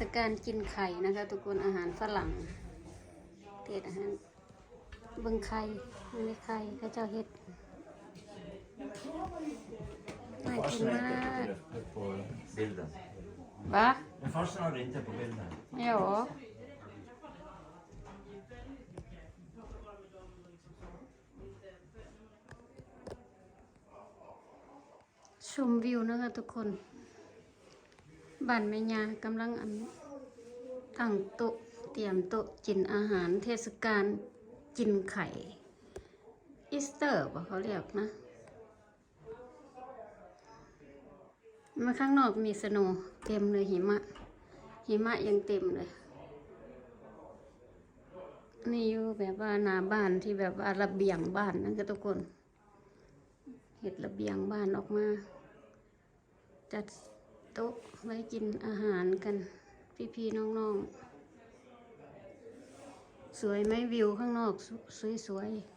ศกาลกินไข่นะคะ ทุกคนอาหารฝรั่งเทศอาหารเบิ่งไข่อันนี้ไข่เข้าเจ้าเฮ็ดน่ากิน Farsan มาก är inte på, på bilden. บ้า Men farsan har det inte på bilden. ไม่หรอช บ้านแม่ยากำลังอันตั้งโต๊ะเตรียมโต๊ะกินอาหารเทศกาลกินไข่อีสเตอร์ป่เขาเรียกนะมาข้างนอกมีสโนเต็มเลยหิมะ หิมะยังเต็มเลย นี่อยู่แบบว่านาบ้านที่แบบว่าระเบียงบ้านนั่นก็ทุกคน เห็ดระเบียงบ้านออกมา จัด โต๊ะไว้กินอาหารกัน พี่ๆน้องๆ สวยไหมวิวข้างนอกสสวยๆ